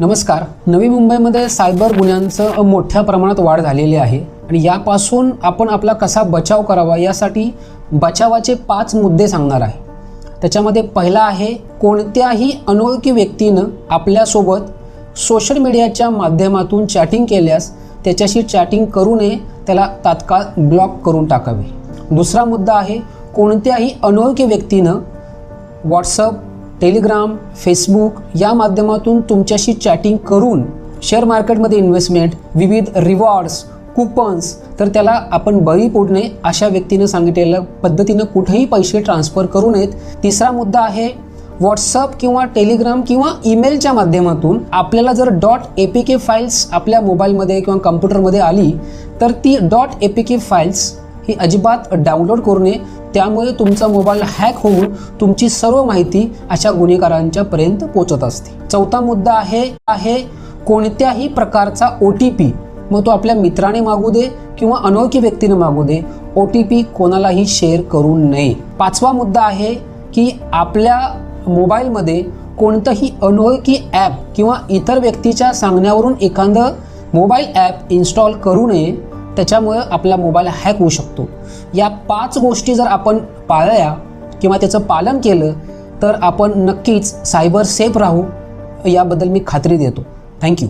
नमस्कार. नवी मुंबईमध्ये सायबर गुन्ह्यांचं मोठ्या प्रमाणात वाढ झालेली आहे आणि यापासून आपण आपला कसा बचाव करावा यासाठी बचावाचे पाच मुद्दे सांगणार आहे. त्याच्यामध्ये पहिला आहे कोणत्याही अनोळखी व्यक्तीनं आपल्यासोबत सोशल मीडियाच्या माध्यमातून चॅटिंग केल्यास त्याच्याशी चॅटिंग करू नये त्याला तात्काळ ब्लॉक करून टाकावे. दुसरा मुद्दा आहे कोणत्याही अनोळखी व्यक्तीनं व्हॉट्सअप टेलिग्राम फेसबुक या माध्यमातून तुमच्याशी चॅटिंग करून शेअर मार्केटमध्ये इन्व्हेस्टमेंट विविध रिवॉर्ड्स कुपन्स तर त्याला आपण बळी पोडणे अशा व्यक्तीनं सांगितलेल्या पद्धतीनं कुठेही पैसे ट्रान्सफर करू नयेत. तिसरा मुद्दा आहे व्हॉट्सअप किंवा टेलिग्राम किंवा ईमेलच्या माध्यमातून आपल्याला जर dot A P K files आपल्या मोबाईलमध्ये किंवा कम्प्युटरमध्ये आली तर ती dot A P K files ही अजिबात डाउनलोड करू नये. त्यामुळे तुमचा मोबाईल हॅक होऊन तुमची सर्व माहिती अशा गुन्हेगारांच्या पर्यंत पोहोचत असते. चौथा मुद्दा आहे आहे कोणत्याही प्रकारचा ओ टी पी मग तो आपल्या मित्राने मागू दे किंवा अनोळखी व्यक्तीने मागू दे ओ टी पी कोणालाही शेअर करू नये. पाचवा मुद्दा आहे की आपल्या मोबाईलमध्ये कोणतंही अनोळखी ॲप किंवा इतर व्यक्तीच्या सांगण्यावरून एखादं मोबाईल ॲप इन्स्टॉल करू नये त्याच्यामुळं आपला मोबाईल हॅक होऊ शकतो. या पाच गोष्टी जर आपण पाळल्या किंवा त्याचं पालन केलं तर आपण नक्कीच सायबर सेफ राहू याबद्दल मी खात्री देतो. थँक्यू